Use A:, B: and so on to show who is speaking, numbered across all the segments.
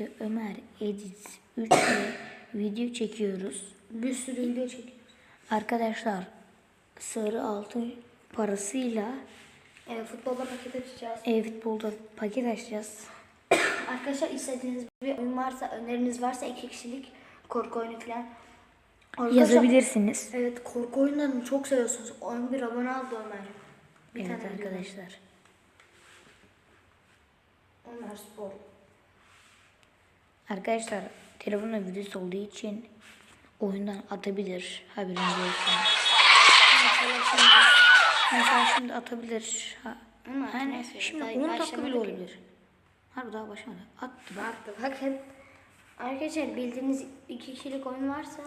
A: ve Ömer Edit 3 ile video çekiyoruz.
B: Bir sürü video çekiyor.
A: Arkadaşlar sarı altın parasıyla
B: Evet, futbolda paket açacağız.
A: e-futbolda paket açacağız.
B: Arkadaşlar istediğiniz bir oyun varsa, öneriniz varsa iki kişilik korku oyunu falan. Arkadaşlar-
A: Yazabilirsiniz.
B: Evet, korku oyunlarını çok seviyorsunuz. 11 abone aldı Ömer. Bir
A: Evet arkadaşlar.
B: Ömer Spor.
A: Arkadaşlar telefonla virüs olduğu için oyundan atabilir. Haberiniz olsun.
B: Mesela şimdi
A: atabilir. Ha,
B: Ama
A: yani şimdi
B: daha
A: 10 dakika bile olabilir. Harbi daha başlamadı. Attı bak.
B: baktı bakın. Arkadaşlar bildiğiniz iki kişilik oyun varsa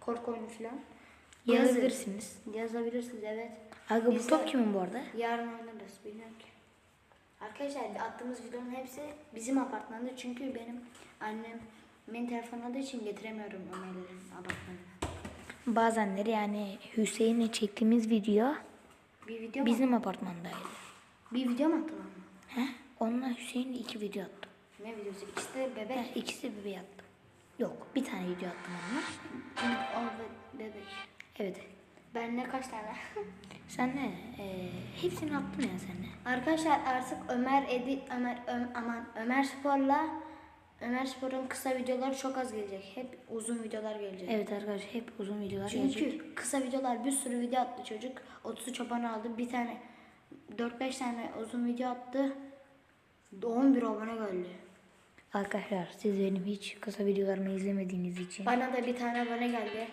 B: korku oyunu falan
A: Yazabilirsiniz.
B: Yazabilirsiniz evet.
A: Aga bu top kimin bu arada?
B: Yarın oynarız bilmiyorum ki. Arkadaşlar attığımız videonun hepsi bizim apartmanda çünkü benim annem benim telefon aldığı için getiremiyorum Ömer'lerin apartmanına.
A: Bazenleri yani Hüseyin'le çektiğimiz video
B: Bir video mu?
A: bizim apartmandaydı.
B: Bir video mu attın ama?
A: He? Onunla Hüseyin'le iki video attım.
B: Ne videosu? İkisi de bebek.
A: He, ikisi bebeği attım. Yok bir tane video attım onunla.
B: O be- bebek.
A: Evet.
B: Ben ne kaç tane?
A: Sen ne? Ee, hepsini attım ya seninle.
B: Arkadaşlar artık Ömer Edi Ömer Ö- aman Ömer Spor'la Ömer Spor'un kısa videoları çok az gelecek. Hep uzun videolar gelecek.
A: Evet arkadaşlar hep uzun videolar gelecek.
B: Çünkü kısa videolar bir sürü video attı çocuk. 30 çoban aldı. Bir tane 4-5 tane uzun video attı. 11 abone geldi.
A: Arkadaşlar siz benim hiç kısa videolarımı izlemediğiniz için.
B: Bana da bir tane abone geldi.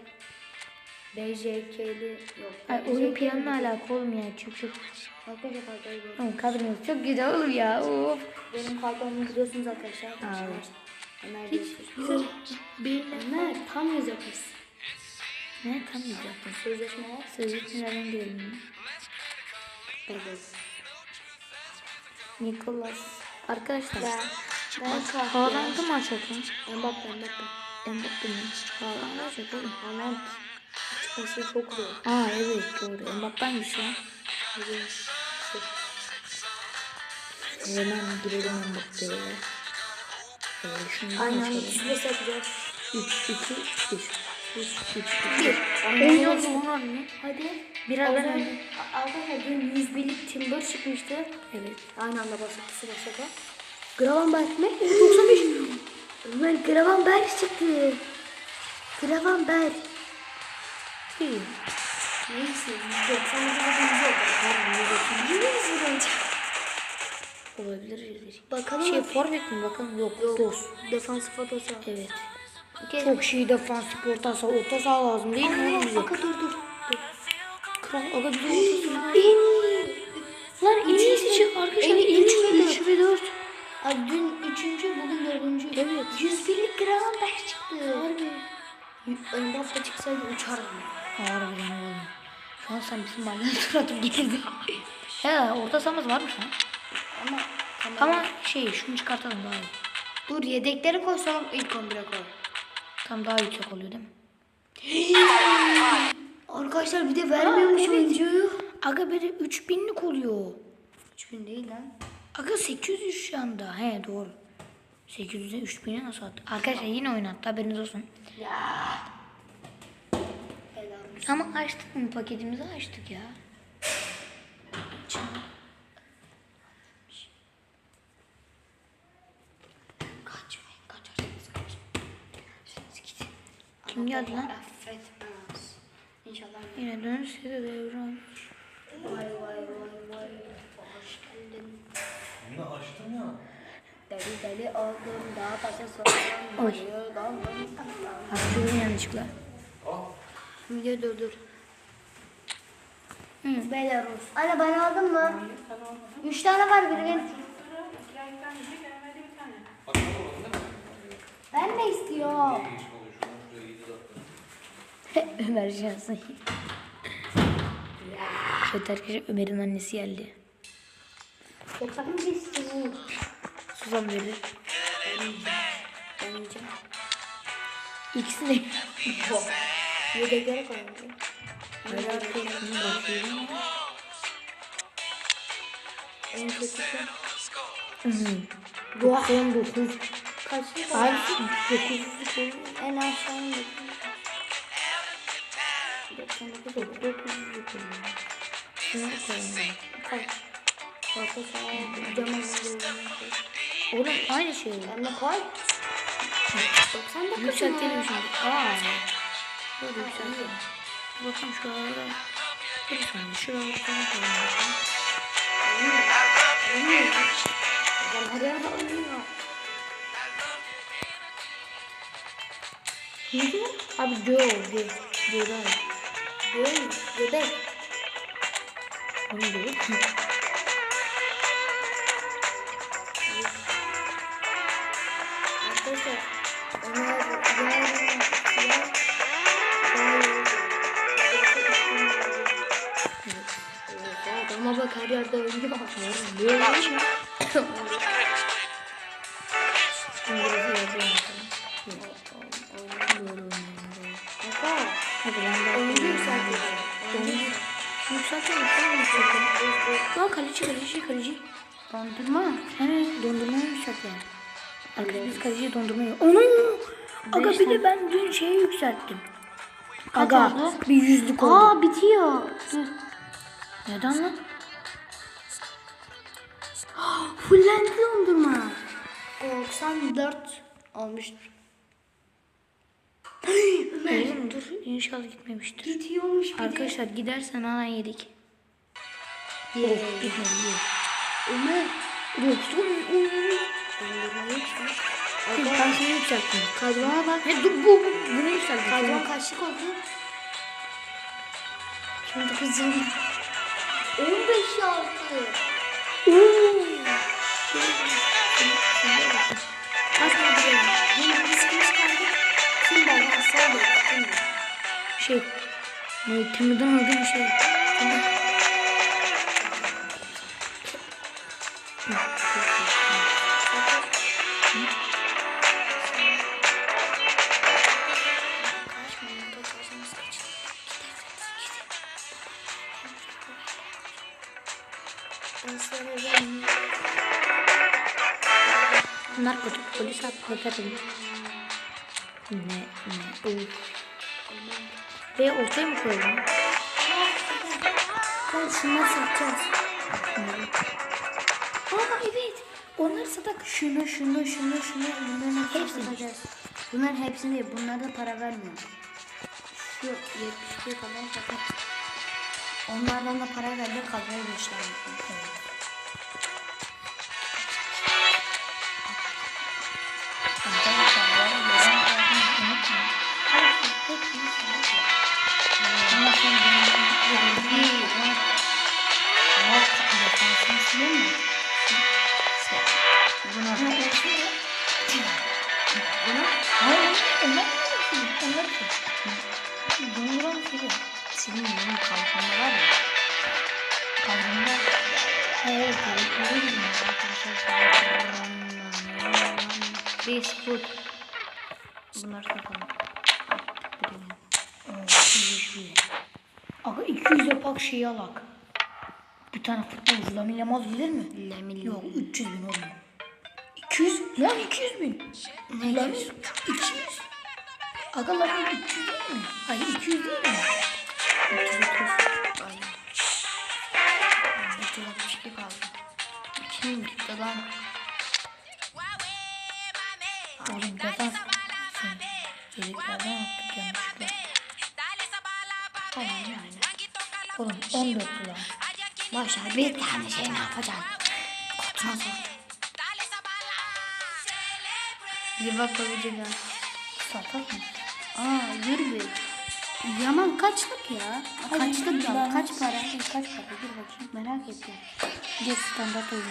B: BJK'li yok.
A: Ay, oyun planla alakalı oğlum ya. Çık çık.
B: Arkadaşlar.
A: Oğlum kadınız çok güzel oğlum ya. Of.
B: Benim kartonumu biliyorsunuz arkadaşlar.
A: Evet.
B: Ömer
A: Hiç
B: diyorsunuz. Ömer tam yüz yapmışsın.
A: Ne tam diyecektim.
B: Sözleşme var.
A: Sözleşmelerden girelim.
B: Evet.
A: Nicholas. Arkadaşlar.
B: Ben, ben.
A: Haaland'ı mı açalım?
B: Mbappe, Mbappe.
A: Mbappe mi? Haaland'ı açalım.
B: Haaland çıkması çok zor.
A: Aa evet doğru. Mbappe hangisi ya? Hemen girelim Mbappe'ye. Ee,
B: Aynen şurası yapacağız.
A: 3, 2, 1. 3, 2,
B: Bir.
A: 1. Oynuyoruz onlar mı?
B: Hadi.
A: Biraz
B: O
A: ben öndeyim.
B: Arkadaşlar dün 101'lik Timber çıkmıştı.
A: Evet.
B: Aynı anda basıp sıra sıra. Gravenberg mi? 95. Ömer Gravenberg çıktı. Gravenberg.
A: İyi.
B: Neyse 199 100
A: Olabilir.
B: Bakalım.
A: Şey forvet mi bakalım? Yok.
B: Yok.
A: Dos.
B: Defansif orta saha.
A: Evet.
B: Gel.
A: Çok şey defansif orta saha. Orta saha lazım değil mi oğlum bize?
B: Baka dur dur.
A: Kral aga bize orta Lan en iyisi çık arkadaşlar.
B: En iyi
A: 3
B: üç
A: 3 ve 4.
B: Ay dün üçüncü, bugün dördüncü.
A: Evet.
B: 101'lik Gravenberg çıktı. Harbi. Mbappe çıksaydı uçardım.
A: Harbiden oğlum. Şu an sen bizim mahalleye tur atıp getirdin. He orta sahamız varmış lan.
B: Ama tamam.
A: Ama şey şunu çıkartalım daha iyi.
B: Dur yedekleri koy sonra ilk 11'e koy.
A: Tam daha yüksek oluyor değil mi?
B: Arkadaşlar bir de vermiyormuş
A: evet.
B: oyuncuyu.
A: Aga böyle 3000'lik oluyor.
B: 3000 değil lan.
A: Aga 800 şu anda. He doğru. 800'e 3000'e nasıl attı? Arkadaşlar yine oynattı haberiniz olsun.
B: Olsun.
A: Ama açtık mı paketimizi açtık ya.
B: Kaçmayın kaçarsınız kaçmayın. Siz gidin.
A: Kim geldi lan?
B: Affetmez. İnşallah.
A: Yine dönüşse de devran.
B: Vay vay vay vay. Hoş geldin.
C: Yine açtım ya.
B: Deli deli oldum daha fazla sorun.
A: Oy.
B: Daldım.
A: Açıyorum yanlışlıkla.
B: Video dur dur. Belarus. Anne bana aldın mı? Üç tane var biri. Ben de istiyorum.
A: Ömer şansın. Evet arkadaşlar Ömer'in annesi geldi.
B: Yoksa ben de istiyorum.
A: Susam verir.
B: Ben yiyeceğim.
A: İkisi de.
B: Yedeklere koyalım.
A: Böyle arkadaşlar bakıyorum.
B: En kötüsü.
A: Hı hı. 99.
B: Kaçıncı?
A: Abi 900 koyun.
B: En aşağının dokuz. 99 oldu.
A: 900 koyun. Şunu koyalım.
B: Kaç? Orta sahaya cama
A: Oğlum aynı şey.
B: Ama koy. 99
A: Yükseltelim şimdi. Aa. Böyle yükseltelim. Bakalım şuralara. Bir saniye şuralara koyalım. Abi Joe, Joe. Joe'da.
B: Göğün, göbek.
A: Onu Joe. Yükseltelim. Aa kaleci kaleci kaleci.
B: Dondurma.
A: Evet dondurmayı yükseltelim. Arkadaşlar biz kaleciye dondurmayı... Onu! Aga bir de ben dün şeyi yükselttim. Aga bir yüzlük oldu.
B: Aa bitiyor. Dur.
A: Neden lan?
B: Fullendi dondurma. 94 olmuştur.
A: Oğlum dur inşallah gitmemiştir.
B: Gidiyormuş bir
A: Arkadaşlar gidersen anan yedik.
B: Diye.
A: Of gitmedi iyi.
B: Ömer.
A: Dur.
B: Dondurmayı yükselt.
A: Dur ben seni yükselttim.
B: Kazmana bak.
A: Ne dur bu, bu bunu yükselttim.
B: Kazman kaçlık oldu? Şimdi kızım. 15 altı.
A: Şey. Ne Timu'dan aldığım şey. Timur. Narkotik polis atlatırım. Ne ne uf. Ve ortaya mı koyalım?
B: Ben şunları satacağız.
A: Aa evet. Onları satak.
B: Şunu, şunu, şunu, şunu, bunların hepsini satacağız. Bunların hepsini değil, bunlara da para vermiyor. Şu 72 kadar satar. Onlardan da para verdi, kazmaya geçtiler.
A: Arkadaşlar sileyim mi? Bunu Bunu Hayır, sileyim. Onlar sileyim. Donduran sileyim. Sileyim benim kalkanımda var ya. Kalkanımda Evet, kalkanımda bilmiyorum arkadaşlar.
B: Facebook. Bunları satalım.
A: Aga 200 yapak şeyi alak. Bir tane futbolcu Lamine Yamal gelir mi?
B: Lamine.
A: Yok 300 bin oğlum. 200 lan 200 bin.
B: Ne
A: Lamine 200. Aga Lamine 300 değil mi? Ay 200 değil mi? 330.
B: Aynen. 362 kaldı. Kim gitti lan?
A: Oğlum. Sen Çocuklardan yaptık yanlışlıkla.
B: Aynen aynen.
A: Oğlum 14 lira.
B: Başar bir tane şey ne yapacaksın? Kutuna sor. Liverpool'cu ya.
A: Satak mı?
B: Aa yürü bir. Yaman kaçlık ya? Kaçlık ya? Kaç para?
A: Kaç para? Dur bakayım.
B: Merak ettim.
A: Geç standart oyuncu.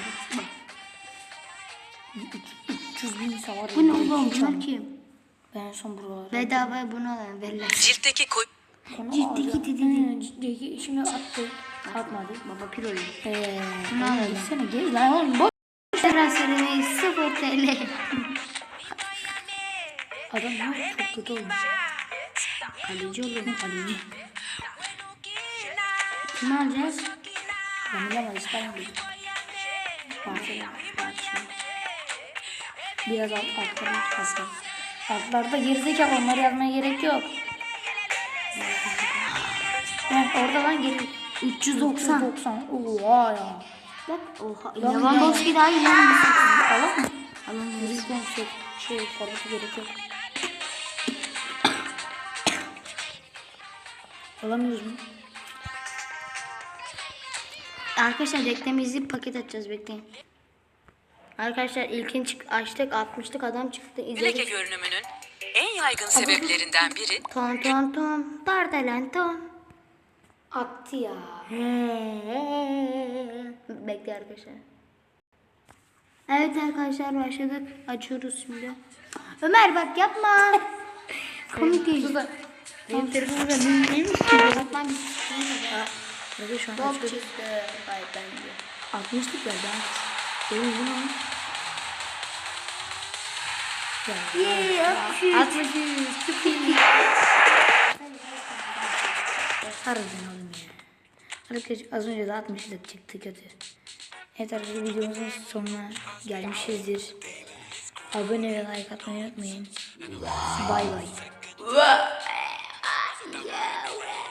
A: 300 bin savar.
B: Bu ne oğlum? Bunlar kim?
A: Ben son buralara.
B: Bedava bunu alalım verilir.
D: Ciltteki koyu
A: Ciltteki dedi. Ciltteki şimdi attı. Atmadı.
B: Baba piroyu.
A: Eee.
B: Bunu alalım.
A: Gitsene gel lan oğlum. Boş.
B: Transferini 0 TL.
A: Adam ya çok kötü olmuş.
B: Kaleci olur.
A: Kaleci.
B: Kimi alacağız?
A: Ben bilemem İspanya değil. Barcelona. Biraz alt, altlarını çıkarsın. Altlarda gerizekalı onları yazmaya gerek yok. Heh, orada lan geri.
B: 390.
A: 390. Oha ya.
B: Bak oha. Lewandowski daha iyi lan.
A: Alalım mı?
B: Alamıyoruz.
A: Bizden şey, şey forması gerek yok. Alamıyoruz mu?
B: Arkadaşlar reklam izleyip paket açacağız bekleyin. Arkadaşlar ilkin çık açtık 60'lık adam çıktı izledik.
D: görünümünün en yaygın sebeplerinden biri
B: Ton ton ton pardalen ton.
A: Attı ya.
B: Bekle arkadaşlar. Evet arkadaşlar başladık. Açıyoruz şimdi. Ömer bak yapma. Komik değil.
A: Benim telefonumda ne neymiş ki?
B: Yapma.
A: Hadi şu an
B: Top
A: açtık.
B: çıktı. Vay bence.
A: 60'lık geldi ha. Benim bu ne? Ya.
B: Atmışız.
A: Harbiden oğlum ya. Arkadaşlar az önce de 60'lık çıktı kötü. Evet arkadaşlar videomuzun sonuna gelmişizdir. Abone ve like atmayı unutmayın. Bay bay.